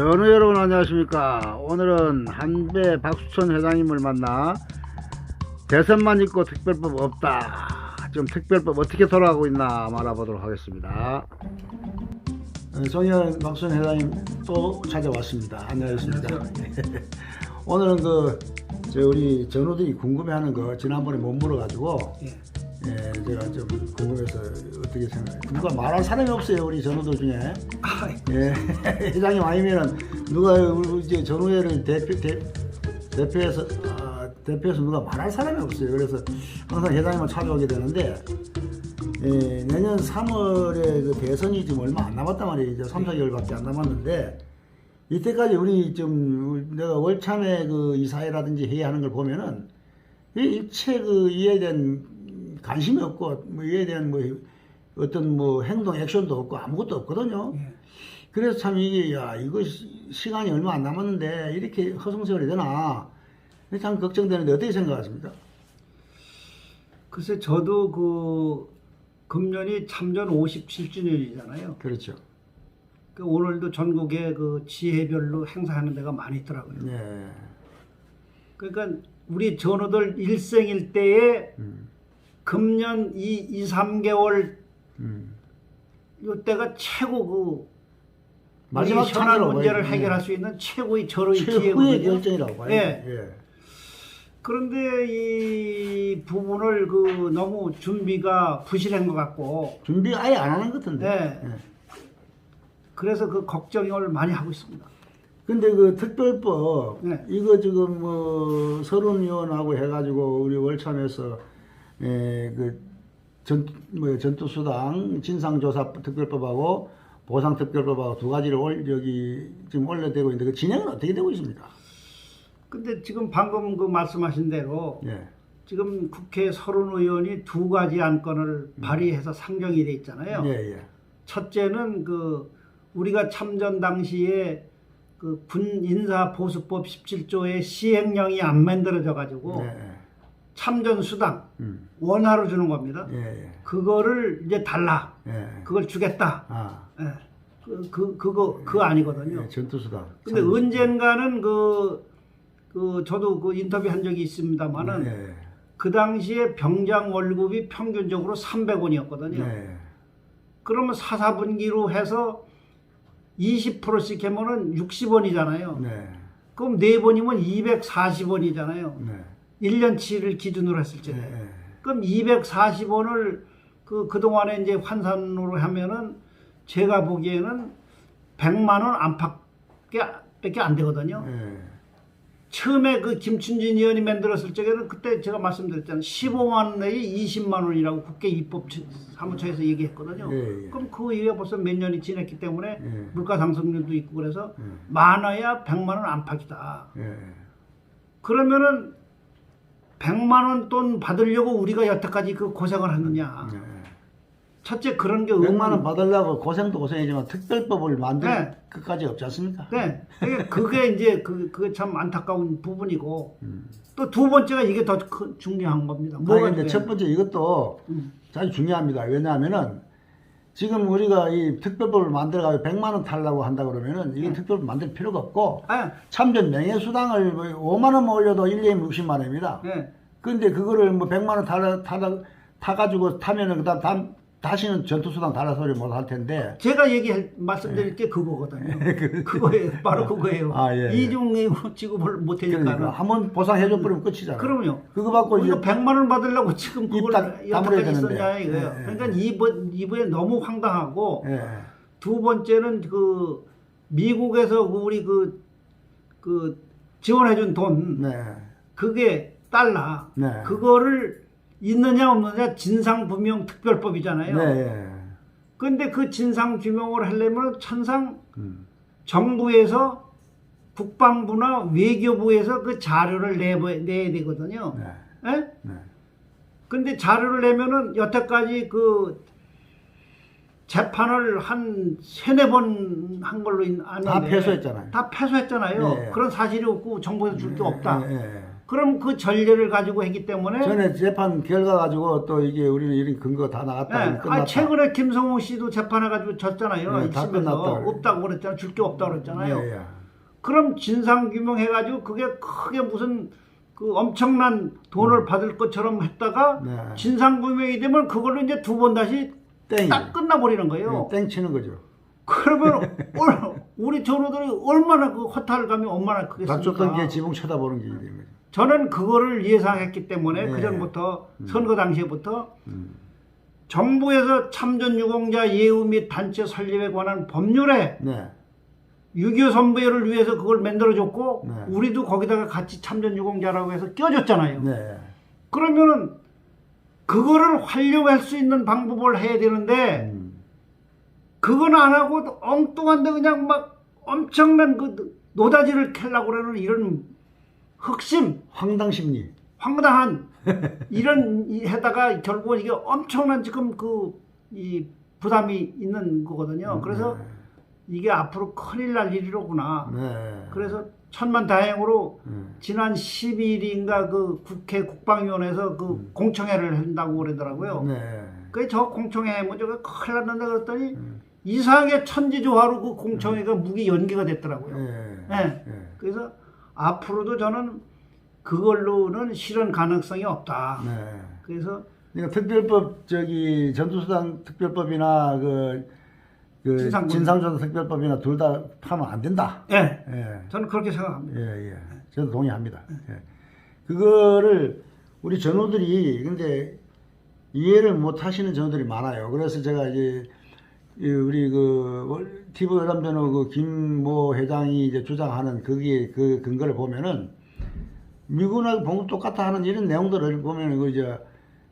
전우 여러분 안녕하십니까? 오늘은 한배 박수천 회장님을 만나 대선만 있고 특별법 없다. 지금 특별법 어떻게 돌아가고 있나 알아보도록 하겠습니다. 송현 박수천 회장님 또 찾아왔습니다. 안녕하십니까? 오늘은 그저 우리 전우들이 궁금해하는 거 지난번에 못 물어가지고 예. 예, 제가 좀 궁금해서 어떻게 생각해요 누가 말할 사람이 없어요 우리 전우들 중에 아, 예, 회장님 아니면은 누가 우리 이제 전후회를 대표 대, 대표해서 아, 대표해서 누가 말할 사람이 없어요. 그래서 항상 회장님을 찾아오게 되는데 예, 내년 3월에 그 대선이 지금 얼마 안 남았단 말이에요. 이제 3, 4개월밖에 안 남았는데 이때까지 우리 좀 내가 월참에 그 이사회라든지 회의하는 걸 보면은 이 일체 그 이에 대한 관심이 없고 뭐 이에 대한 뭐 어떤 뭐 행동 액션도 없고 아무것도 없거든요. 예. 그래서 참 이게 야 이거 시- 시간이 얼마 안 남았는데 이렇게 허송세월이 되나 참 걱정되는데 어떻게 생각하십니까? 글쎄 저도 그 금년이 참전 57주년이잖아요. 그렇죠. 그 오늘도 전국에 그 지혜별로 행사하는 데가 많이 있더라고요. 네. 그러니까 우리 전우들 일생일대에 음, 금년 이 2, 3개월 음. 이때가 최고 그 마지막 찬스라고 문제를 봐야지. 해결할 수 있는 최고의 절호의 최후의 기회거든요. 결정이라고. 예. 예. 그런데 이 부분을 그 너무 준비가 부실한 것 같고 준비 아예 안 하는 것 같은데. 네. 예. 그래서 그 걱정을 많이 하고 있습니다. 근데 그 특별법 네. 이거 지금 뭐 서른 의원하고 해가지고 우리 월참에서 에, 그 전 뭐 전투수당 진상조사 특별법하고 보상 특별법하고 두 가지를 올 여기 지금 올려되고 있는데 그 진행은 어떻게 되고 있습니까? 근데 지금 방금 그 말씀하신 대로 예. 지금 국회 서른 의원이 두 가지 안건을 발의해서 상정이 돼 있잖아요. 예, 예. 첫째는 그 우리가 참전 당시에 그 군 인사 보수법 17조의 시행령이 안 만들어져 가지고 예, 예. 참전 수당 음. 원화로 주는 겁니다. 예, 예. 그거를 이제 달라. 예. 그걸 주겠다. 아. 예. 그, 그, 그거, 그거 아니거든요. 예, 전투 수당. 근데 참- 언젠가는 그, 그, 저도 그 인터뷰 한 적이 있습니다만은 예. 그 당시에 병장 월급이 평균적으로 300원이었거든요. 예. 그러면 사사분기로 해서 20%씩 하면은 60원이잖아요. 네. 그럼 네 번이면 240원이잖아요. 네. 1년치를 기준으로 했을 때. 예, 예. 그럼 240원을 그, 그동안에 이제 환산으로 하면은 제가 보기에는 100만 원 안팎에 밖에 안 되거든요. 예. 처음에 그 김춘진 의원이 만들었을 적에는 그때 제가 말씀드렸잖아요. 15만 원 내에 20만 원이라고 국회 입법 사무처에서 얘기했거든요. 예, 예. 그럼 그 이후에 벌써 몇 년이 지났기 때문에 예. 물가 상승률도 있고 그래서 예. 많아야 100만 원 안팎이다. 예. 그러면은 100만 원 돈 받으려고 우리가 여태까지 그 고생을 하느냐. 예. 첫째 그런 게 100만 원 받으려고 고생도 고생이지만 특별법을 만들 네. 끝까지 없지 않습니까? 네. 그게- 그게 이제 그, 그게 참 안타까운 부분이고 음. 또두 번째가 이게 더 큰- 중요한 겁니다. 아니, 뭐가 근데 첫 번째 이것도 음. 아주 중요합니다. 왜냐하면은 지금 우리가 이 특별법을 만들어가지고 100만 원 달라고 한다 그러면은 이건 특별법 만들 필요가 없고 아, 참전 명예수당을 뭐 5만 원 올려도 1년에 60만 원입니다. 네. 근데 그거를 뭐 100만 원 타가지고 타면은 그다음 다음, 다시는 전투수당 달라 소리 못 할 텐데 제가 얘기할 말씀드릴 게 그거거든요. 그거예요. 바로 그거예요. 네. 아, 예, 예. 이중의 지급을 못 그러니까. 한번 보상해 줘 버리면 끝이잖아. 그럼요. 그거 받고 이제 우리가 100만 원 받으려고 지금 입 그걸 다- 다물어야 여태까지 되는데. 썼냐 이거예요. 예, 예, 그러니까 이번 이번에 너무 황당하고 예, 두 번째는 그 미국에서 우리 그, 그 지원해준 돈 네, 그게 달러 네. 그거를 있느냐 없느냐 진상규명 특별법이잖아요. 네, 근데 그 진상규명을 하려면 천상 음, 정부에서 국방부나 외교부에서 그 자료를 내버, 내야 되거든요. 네, 예? 네. 근데 자료를 내면은 여태까지 그 재판을 한 세네 번 한 걸로 인- 아는데 다 패소했잖아요. 다 패소했잖아요. 네. 그런 사실이 없고 정부에서 줄 게 없다. 예, 예. 그럼 그 전례를 가지고 했기 때문에 전에 재판 결과 가지고 또 이게 우리는 이런 근거 다 나갔다 예, 끝났다. 아, 최근에 김성호 씨도 재판해가지고 졌잖아요. 네, 다 이심에서 끝났다 그래요. 없다고 그랬잖아요. 줄 게 없다고 그랬잖아요. 예, 예. 그럼 진상 규명해가지고 그게 크게 무슨 그 엄청난 돈을 받을 것처럼 했다가 네. 진상 규명이 되면 그걸로 이제 두 번 다시 땡이 딱 끝나버리는 거예요. 땡 치는 거죠. 그러면 얼- 우리 전우들이 얼마나 그 허탈감이 얼마나 크겠습니까? 닥쳤던 게 지붕 쳐다보는 게 되는 거죠. 저는 그거를 예상했기 때문에 네. 그 전부터 선거 당시부터 음. 정부에서 참전 유공자 예우 및 단체 설립에 관한 법률에 네. 6.25 선배를 위해서 그걸 만들어줬고 네. 우리도 거기다가 같이 참전 유공자라고 해서 껴줬잖아요. 네. 그러면은 그거를 활용할 수 있는 방법을 해야 되는데 음. 그건 안 하고 엉뚱한데 그냥 막 엄청난 그 노다지를 캘라고 그러는 이런 흑심 황당 심리. 황당한 이런 이 해다가 결국은 이게 엄청난 지금 그 이 부담이 있는 거거든요. 그래서 이게 앞으로 큰일 날 일이로구나. 네. 그래서 천만 다행으로 음. 지난 12일인가 그 국회 국방위원회에서 그 공청회를 한다고 그러더라고요. 네. 그저 공청회 뭐 저거 큰일 났는데 그랬더니 이상하게 천지조화로 그 공청회가 무기 연기가 됐더라고요. 네. 네. 네. 그래서 앞으로도 저는 그걸로는 실현 가능성이 없다. 네. 그래서 그러니까 특별법 저기 전투수당 특별법이나 그, 그 진상군. 진상조사 특별법이나 둘 다 파면 안 된다. 예, 예. 저는 그렇게 생각합니다. 예, 예. 저도 동의합니다. 예. 그거를 우리 전우들이 근데 이해를 못 하시는 전우들이 많아요. 그래서 제가 이제 이 우리 그 TV 열람전후 그 김모 회장이 이제 주장하는 거기에 그 근거를 보면은 미국하고 봉급 똑같아 하는 이런 내용들을 보면 그 이제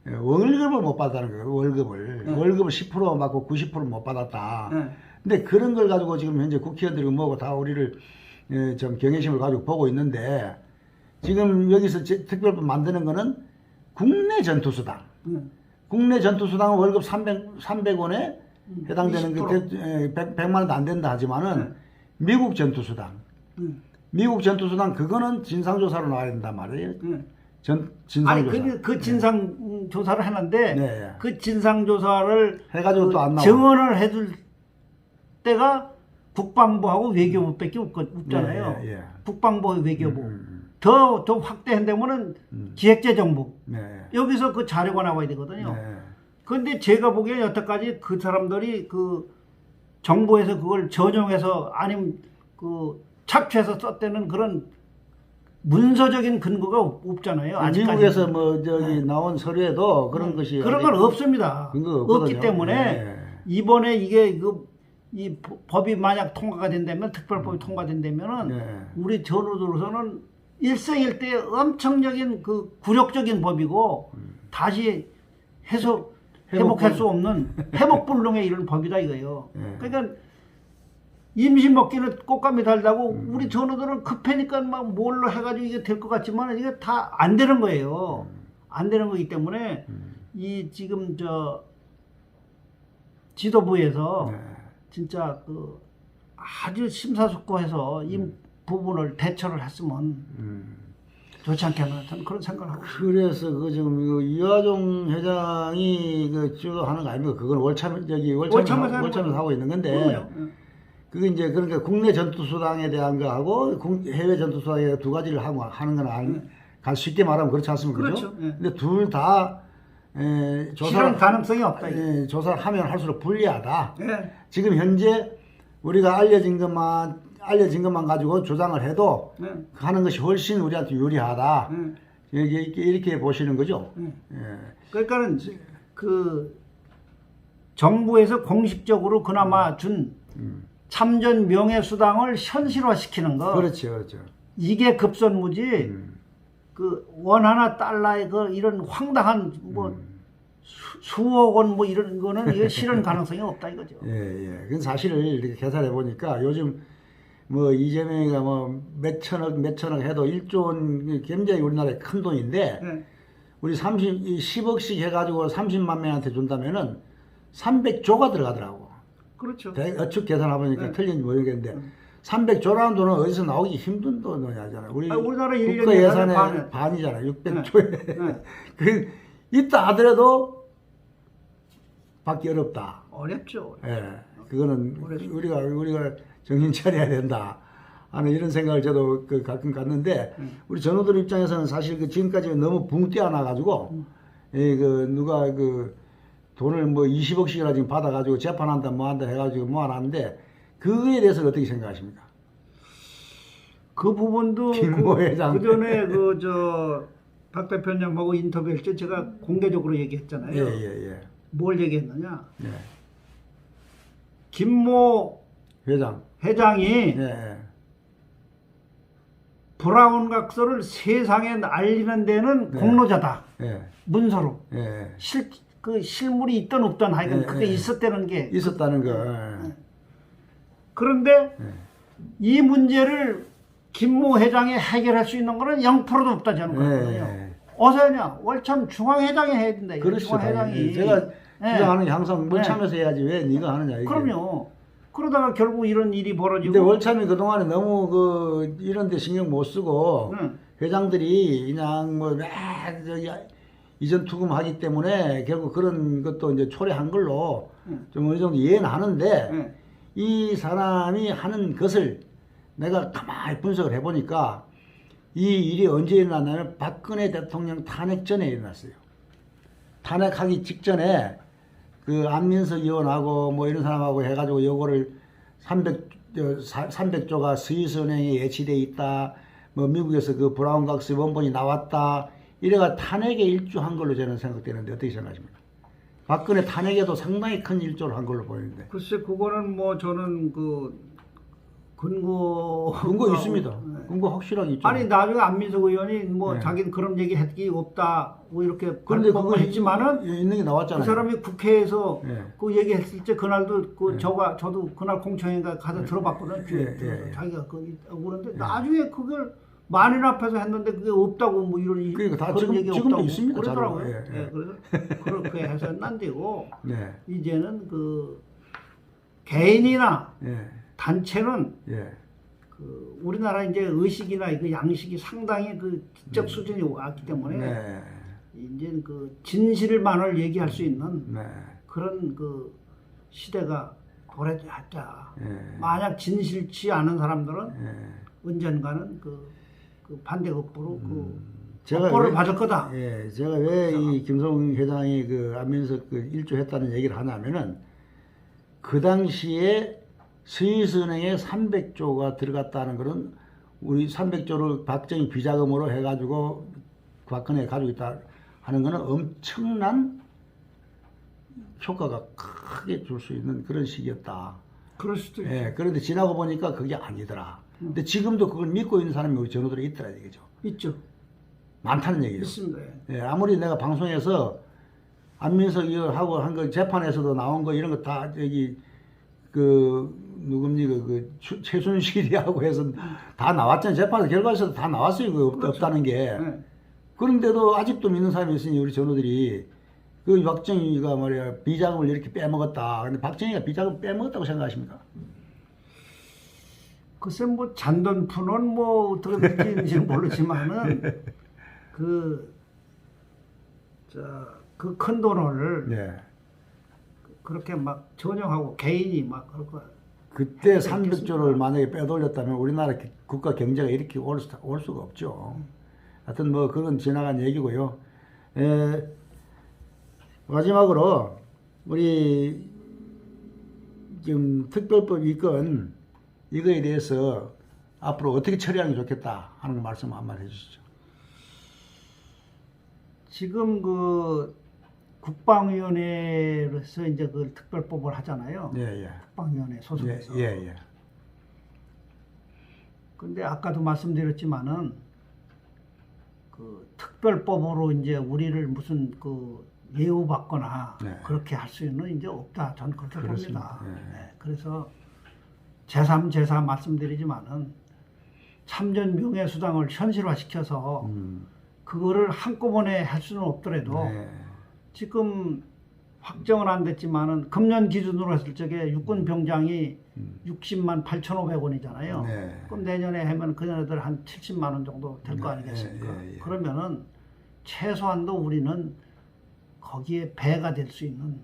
월급을 못 받았다는 거예요. 월급을 네. 월급을 10% 받고 90%못 받았다. 예. 근데 그런 걸 가지고 지금 현재 국회의원들이 뭐고 다 우리를 예, 좀 경외심을 가지고 보고 있는데 지금 여기서 제- 특별법 만드는 거는 국내 전투수당. 예. 국내 전투수당은 월급 300, 300원에 해당되는 게 20%. 100, 100만 원도 안 된다 하지만은 미국 전투수당. 음. 미국 전투수당 그거는 진상조사로 나와야 된단 말이에요. 음. 전, 아니 진상조사. 그, 그 진상 조사를 하는데 네, 예. 그 진상 조사를 해가지고 또안 나와. 증언을 해줄 때가 국방부하고 외교부밖에 없, 없잖아요. 예, 예. 국방부 외교부 음, 더더 확대한다면은 음. 기획재정부 네. 여기서 그 자료가 나와야 되거든요. 네. 근데 제가 보기엔 여태까지 그 사람들이 그 정부에서 그걸 전용해서 아니면 그 착취해서 썼다는 그런 문서적인 근거가 없- 없잖아요. 아직까지. 미국에서 뭐 저기 나온 서류에도 그런 것이 그런 건 없습니다. 없기. 때문에 네. 이번에 이게 그 이 법이 만약 통과가 된다면 특별법이 통과된다면은 네. 우리 전우들로서는 일생일대 엄청적인 그 굴욕적인 법이고 다시 해소 회복할 수 없는 회복불능에 이르는 법이다 이거예요. 네. 그러니까 임시 먹기는 꽃감이 달다고 우리 전우들은 급하니까 막 뭘로 해가지고 이게 될 것 같지만 이게 다 안 되는 거예요. 안 되는 거기 때문에 이 지금 저 지도부에서 네. 진짜 그 아주 심사숙고해서 이 부분을 대처를 했으면 음. 좋지 않겠나 저는 그런 생각을 하고 있습니다. 그래서 그 지금 그 이화종 회장이 그 주도하는 거 아닙니까? 그건 월참 저기 월참에서 월참에서 하는. 하고 있는 건데 그럼요. 예. 그게 이제 그러니까 국내 전투수당에 대한 거하고 국- 해외 전투수당에 두 가지를 하고 하는 건 아니, 가 쉽게 말하면 그렇지 않습니까? 그렇죠. 예. 근데 둘다 실현 조사를 가능성이 없다. 예, 조사를 하면 할수록 불리하다. 예. 지금 현재 우리가 알려진 것만 알려진 것만 가지고 조장을 해도 예. 하는 것이 훨씬 우리한테 유리하다. 예. 이렇게, 이렇게, 보시는 거죠. 예. 예. 그러니까는 그 정부에서 공식적으로 그나마 준 참전 명예 수당을 현실화시키는 거 그렇죠, 그렇죠. 이게 급선무지 음. 그원 하나 달러의 그 이런 황당한 뭐 수, 수억 원 뭐 이런 거는 실현 가능성이 없다 이거죠. 예, 예. 그건 사실을 이렇게 계산해 보니까 요즘 뭐 이재명이가 뭐 몇천억, 몇천억 해도 1조 원 굉장히 우리나라에 큰 돈인데 예. 우리 30, 10억씩 해가지고 30만 명한테 준다면은 300조가 들어가더라고. 그렇죠. 대- 어축 계산해 보니까 네. 틀린지 모르겠는데 300조라는 돈은 어디서 나오기 힘든 돈이잖아요. 우리 아, 우리나라 국가 예산의 반을. 반이잖아요. 600조에. 네. 그 있다 하더라도 받기 어렵다. 어렵죠. 예, 그거는 우리가 우리가 정신 차려야 된다 하는 이런 생각을 저도 그 가끔 갖는데 음. 우리 전우들 입장에서는 사실 그 지금까지 너무 붕 뛰어나 가지고 음. 그 누가 그 돈을 뭐 20억씩이나 지금 받아가지고 재판한다 뭐 한다 해가지고 모아놨는데 그거에 대해서는 어떻게 생각하십니까? 그 부분도 그. 그 전에 그 저 박 대표님하고 인터뷰할 때 제가 공개적으로 얘기했잖아요. 예 예 예. 뭘 얘기했느냐? 예. 김모 회장. 회장이 예, 예. 브라운 각서를 세상에 알리는 데는 네. 공로자다. 예. 문서로 예. 예. 실그 실물이 있던 없던 하여간 네, 그게 네. 있었다는 게 있었다는 거. 예. 그런데 네. 이 문제를 김모 회장이 해결할 수 있는 거는 0%도 없다 저는. 예. 어서 하냐? 월참 중앙회장이 해야 된다. 그렇죠. 중앙회장이. 제가 예. 주장하는 게 항상 뭘 네. 해야지 왜 네가 하느냐 이게. 그럼요. 그러다가 결국 이런 일이 벌어지고. 근데 월참이 그동안에 너무 그 이런 데 신경 못 쓰고 응. 회장들이 그냥 뭐 저기 이전 투금하기 때문에 결국 그런 것도 이제 초래한 걸로 응. 좀 어느 정도 이해는 하는데 응. 이 사람이 하는 것을 내가 가만히 분석을 해보니까 이 일이 언제 일어났냐면 박근혜 대통령 탄핵 전에 일어났어요. 탄핵하기 직전에 그 안민석 의원하고 뭐 이런 사람하고 해가지고 요거를 300, 300조가 스위스 은행에 예치돼 있다. 뭐 미국에서 그 브라운 각스 원본이 나왔다. 이래가 탄핵에 일조한 걸로 저는 생각되는데 어떻게 생각하십니까? 박근혜 탄핵에도 상당히 큰 일조를 한 걸로 보이는데. 글쎄 그거는 뭐 저는 그 근거 근거 있습니다. 네. 근거 확실하게 있죠. 아니 나중에 안민석 의원이 뭐 네. 자기는 그런 얘기 했기 없다 뭐 이렇게 그런데 그거 했지만은 있는 게그 나왔잖아요. 사람이 국회에서 예. 그 얘기했을 때 그날도 그 네. 저가 저도 그날 공청회가 가서 들어봤거든. 예, 뒤에 예, 들어서 예. 자기가 그 있다고 그러는데 나중에 그걸 만인 앞에서 했는데 그게 없다고 뭐 이런 이- 그러니까 다 지금- 얘기 지금도 없다고 있습니다, 그러더라고요. 예, 예. 예, 그래서 그렇게 해서 안 되고 네. 이제는 그 개인이나 예. 단체는 예. 그 우리나라 이제 의식이나 그 양식이 상당히 그 지적 수준이 왔기 때문에 음. 네. 이제 그 진실만을 얘기할 수 있는 네. 그런 그 시대가 도래했다. 예. 만약 진실치 않은 사람들은 예. 언젠가는 그, 그 반대급부로 그 제가 업보를 왜- 받을 거다. 예, 제가 왜 이 김성 회장이 그 안민석 그 일조했다는 얘기를 하냐면은 그 당시에 스위스은행에 300조가 들어갔다는 거는 우리 300조를 박정희 비자금으로 해가지고 박근혜 가지고 있다 하는 거는 엄청난 효과가 크게 줄 수 있는 그런 시기였다. 그럴 수도 있죠. 예, 그런데 지나고 보니까 그게 아니더라. 근데 지금도 그걸 믿고 있는 사람이 우리 전우들이 있더라 이거죠. 있죠. 많다는 얘기죠. 있습니다. 예, 아무리 내가 방송에서 안민석 의원하고 한 거 재판에서도 나온 거 이런 거다 저기 그 누굽니 그, 그 추- 최순실이하고 해서 다 나왔잖아요. 재판 결과에서도 다 나왔어요. 그 없, 그렇죠. 없다는 게. 예. 그런데도 아직도 믿는 사람이 있으니 우리 전우들이 그 박정희가 말이야 비자금을 이렇게 빼먹었다. 근데 박정희가 비자금 빼먹었다고 생각하십니까? 글쎄 뭐 잔돈푸는 뭐 어떻게 느끼는지 모르지만은 그, 그저그 큰 돈을 네. 그렇게 막 전용하고 개인이 막 그렇게 그때 300조를 만약에 빼돌렸다면 우리나라 기- 국가 경제가 이렇게 올, 수, 올 수가 없죠. 하여튼 뭐 그건 지나간 얘기고요. 에, 마지막으로 우리 지금 특별법 이건 이거에 대해서 앞으로 어떻게 처리하는 게 좋겠다 하는 거 말씀 한번 해주시죠. 지금 그 국방위원회에서 이제 그 특별법을 하잖아요. 예, 예. 국방위원회 예, 소속해서. 예, 예. 근데 아까도 말씀드렸지만은 그 특별법으로 이제 우리를 무슨 그 예우받거나 네. 그렇게 할 수는 이제 없다. 저는 그렇게 그렇습니다. 봅니다. 네. 네, 그래서 제3, 제4 말씀드리지만은 참전 명예 수당을 현실화시켜서 음, 그거를 한꺼번에 할 수는 없더라도 네. 지금 확정은 안 됐지만은 금년 기준으로 했을 적에 육군 병장이 60만 8,500원이잖아요. 음. 네. 그럼 내년에 하면 그녀들 한 70만 원 정도 될거 네, 아니겠습니까? 예, 예. 그러면은 최소한도 우리는 거기에 배가 될 수 있는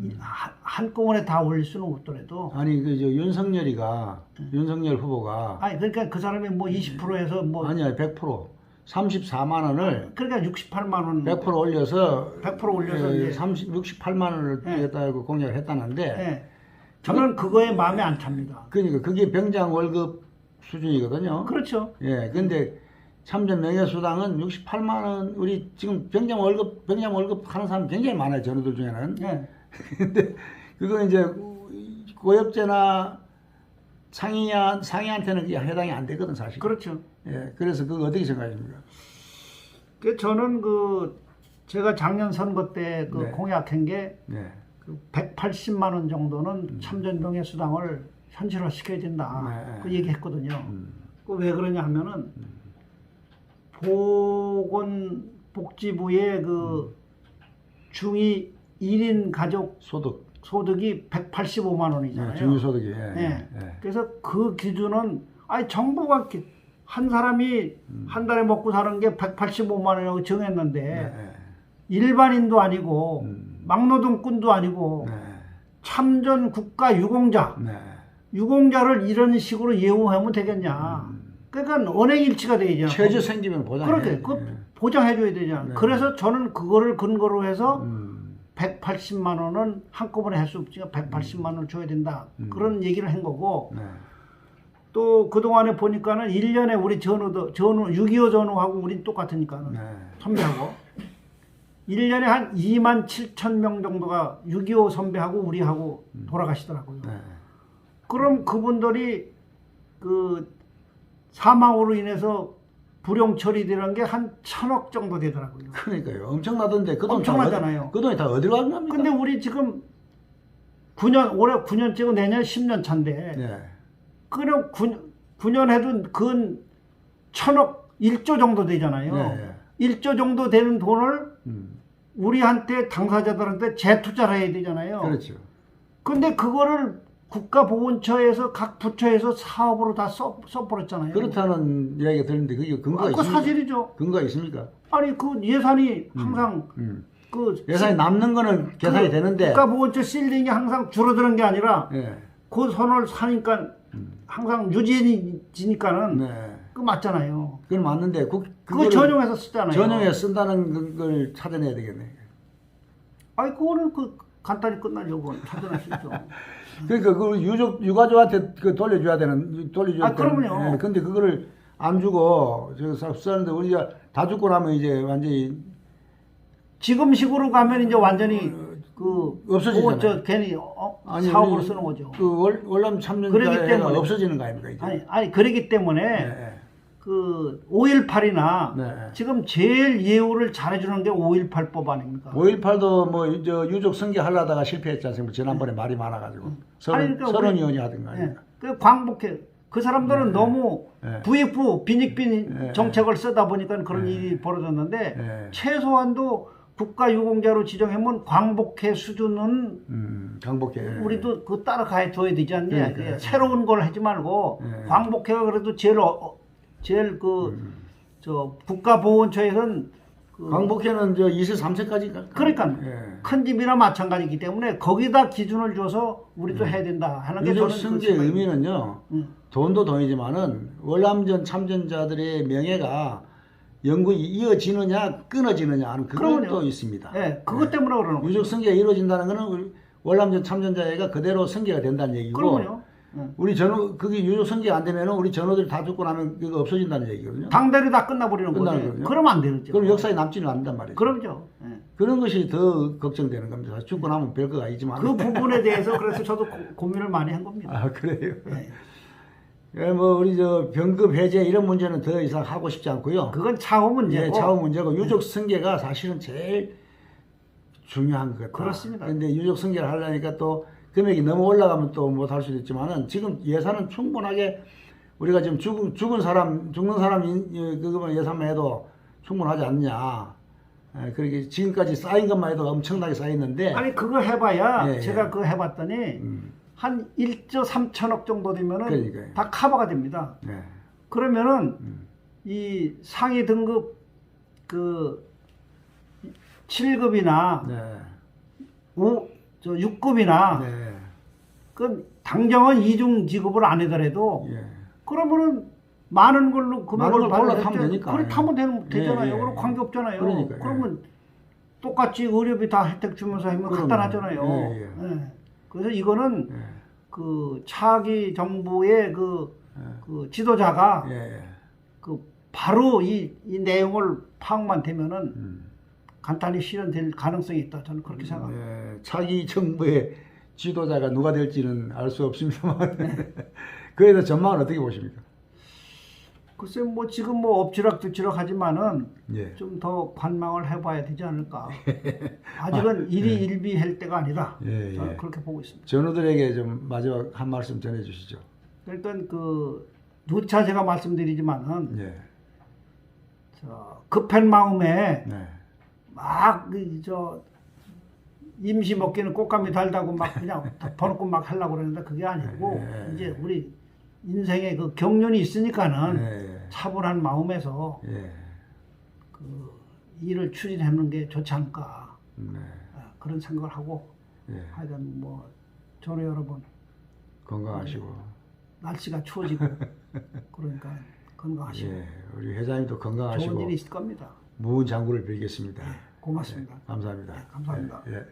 이 한- 한꺼번에 다 올릴 수는 없더라도 아니 그 저 윤석열이가 윤석열 후보가 아니 그러니까 그 사람이 뭐 20%에서 뭐 아니야 100% 34만 원을 그러니까 68만 원 100% 올려서 100% 올려서 예, 이제 30 68만 원을 예. 주겠다고 공약을 했다는데 예. 저는 그거에 마음에 안 찹니다. 그러니까 그게 병장 월급 수준이거든요. 그렇죠. 예, 근데 참전 명예수당은 68만 원 우리 지금 병장 월급 병장 월급 하는 사람 굉장히 많아요. 전우들 중에는. 예. 근데 그거 이제 고엽제나 상위야 상위한테는 그게 해당이 안 되거든 사실. 그렇죠. 예, 그래서 그거 어떻게 생각하십니까? 그 저는 그 제가 작년 선거 때 그 네. 공약한 게 네. 그 180만 원 정도는 참전병의 수당을 현실화 시켜야 된다. 네. 그 얘기했거든요. 음. 그왜 그러냐 하면은 보건복지부의 그 중위 1인 가족 소득, 소득이 185만 원이잖아요. 예, 중위소득이. 예, 네. 예. 그래서 그 기준은 아니 정부가 한 사람이 음. 한 달에 먹고 사는 게 185만 원이라고 정했는데 네, 예. 일반인도 아니고 음. 막노동꾼도 아니고 네. 참전 국가 유공자 네. 유공자를 이런 식으로 예우하면 되겠냐? 그러니까 언행 일치가. 음. 최저 생기면 보장해. 그렇게 그 보장해줘야 되잖아. 네. 그래서 저는 그거를 근거로 해서 음. 180만 원은 한꺼번에 할 수 없지만 180만 원을 줘야 된다. 음. 그런 얘기를 한 거고 네. 또 그동안에 보니까는 1년에 우리 전우도 전우 6.25 전우하고 우린 똑같으니까는 네. 선배하고 1년에 한 2만 7천 명 정도가 6.25 선배하고 우리하고 돌아가시더라고요. 네. 그럼 그분들이 그 사망으로 인해서 불용 처리되는 게 한 천억 정도 되더라고요. 그러니까요. 엄청나던데 그 돈 엄청나잖아요. 그 돈이 다 어디로 간 겁니까? 근데 우리 지금 9년 올해 9년째고 내년 10년 차인데 네. 그럼 9, 9년 해도 근 천억 1조 정도 되잖아요. 네. 1조 정도 되는 돈을 음. 우리한테 당사자들한테 재투자를 해야 되잖아요. 그렇죠. 근데 그거를 국가보훈처에서 각 부처에서 사업으로 다 써, 써버렸잖아요. 그렇다는 이야기가 들리는데 그게 근거가 아, 그거 있습니까? 사실이죠. 근거가 있습니까? 아니 그 예산이 항상 음. 그 예산이 남는 거는 계산이 그 되는데 국가보훈처 실링이 항상 줄어드는 게 아니라 예. 그 선을 사니까 항상 유지해지니까는 네. 그 맞잖아요. 그건 맞는데 그, 그거 전용해서 쓰잖아요. 전용해 쓴다는 걸 찾아내야 되겠네. 아니 그거는 그 간단히 끝나려고 찾아낼 수 있죠. 그러니까 그 유족 유가족한테 그 돌려줘야 되는 돌려줘야 아, 그럼요. 되는, 예, 근데 그거를 안 주고 저 쓰는데 우리가 다 죽고 나면 이제 완전히 지금 식으로 가면 이제 완전히 그 없어지잖아요. 그거 저 괜히 어, 아니, 사업으로 우리 쓰는 거죠. 그 월, 월남 그러기 참전자가 때문에. 없어지는 거 아닙니까 이제? 아니 아니 그러기 때문에 네, 그 5.18이나 네. 지금 제일 예우를 잘해주는 게 5.18법 아닙니까? 5.18도 뭐저 유족 승계 하려다가 실패했지 않습니까? 지난번에 말이 많아가지고 서른 아니, 그러니까 서른 우리- 의원이 하든가. 예. 그 광복해. 그 사람들은 너무 네. 부익부 빈익빈 네. 정책을 쓰다 보니까 그런 일이 벌어졌는데 네. 최소한도 국가 유공자로 지정하면 광복회 수준은 음, 강복해. 우리도 그 따라가야 줘야 되지 않냐. 그러니까요. 예, 새로운 걸 하지 말고 네. 광복회가 그래도 제일 어, 어, 제일 그저 국가보훈처에서는 그 강복해는 저 2세 3세까지. 그러니까 예. 큰 집이나 마찬가지이기 때문에 거기다 기준을 줘서 우리도 해야 된다 하는 게 저는 생각입니다. 의미는요. 음. 돈도 돈이지만은 월남전 참전자들의 명예가 영구히 이어지느냐 끊어지느냐 하는 그것도 그럼요. 있습니다. 예, 그것 때문에 그러는 거죠. 유족 승계가 이루어진다는 것은 월남전 참전자가 그대로 승계가 된다는 얘기고 그러면요. 예. 우리 전후 그게 유족 승계 안 되면은 우리 전후들이 다 죽고 나면 그거 없어진다는 얘기거든요. 당대로 다 끝나버리는 거죠. 그러면 안 되죠. 그럼 역사에 남지는 않는단 말이죠. 그럼죠. 예. 그런 것이 더 걱정되는 겁니다. 죽고 나면 별거 아니지만. 그 부분에 대해서 그래서 저도 고, 고민을 많이 한 겁니다. 아 그래요. 예. 예, 뭐 우리 저 병급 해제 이런 문제는 더 이상 하고 싶지 않고요. 그건 차후 문제고. 예, 차후 문제고 유족 승계가 사실은 제일 중요한 것 같다. 그렇습니다. 그런데 유족 승계를 하려니까 또 금액이 너무 올라가면 또 못 할 수도 있지만은 지금 예산은 충분하게 우리가 지금 죽은, 죽은 사람 죽는 사람 인- 예, 그거만 예산만 해도 충분하지 않냐. 아, 그렇게 지금까지 쌓인 것만 해도 엄청나게 쌓였는데 아니 그거 해봐야 예, 제가 예. 그거 해봤더니 음, 한 1조 3천억 정도 되면은. 다 커버가 됩니다. 네. 그러면은 음. 이 상위 등급 그 7급이나 네. 오, 저 6급이나 네. 그 당정은 이중 지급을 안 하더라도 예. 그러면은 많은 걸로 금액을 올라타면 되니까. 그렇게 하면 되는, 되잖아요. 예, 예, 그럼 예. 관계 없잖아요. 그러니까요. 그러면 똑같이 의료비 다 혜택 주면서 하면. 간단하잖아요. 예, 예. 예. 그래서 이거는 예. 그 차기 정부의 그, 예. 그 지도자가 예. 그 바로 이, 이 내용을 파악만 되면은 음. 간단히 실현될 가능성이 있다. 저는 그렇게 생각합니다. 예, 차기 정부의 지도자가 누가 될지는 알 수 없습니다만 그에 대한 전망은 어떻게 보십니까? 글쎄 뭐 지금 뭐 엎치락뒤치락 하지만은 예. 좀 더 관망을 해봐야 되지 않을까. 아직은 일이 일비할 때가 아니다. 예, 저는 예. 그렇게 보고 있습니다. 전우들에게 좀 마지막 한 말씀 전해주시죠. 일단 그 누차 제가 말씀드리지만은 예. 저 급한 마음에 네. 막저 임시 먹기는 꽃감이 달다고 막 그냥 버놓고 막 하려고 그러는데 그게 아니고 예. 이제 우리 인생에 그 경륜이 있으니까는 예. 차분한 마음에서 예. 그 일을 추진하는 게 좋지 않을까 네. 아, 그런 생각을 하고 예. 하여간 뭐 저는 여러분 건강하시고. 날씨가 추워지고 그러니까 건강하시고 예. 우리 회장님도 좋은 건강하시고 일이 있을 겁니다. 무은 장구를 빌겠습니다. 고맙습니다. 감사합니다. 네, 감사합니다. 예. 예.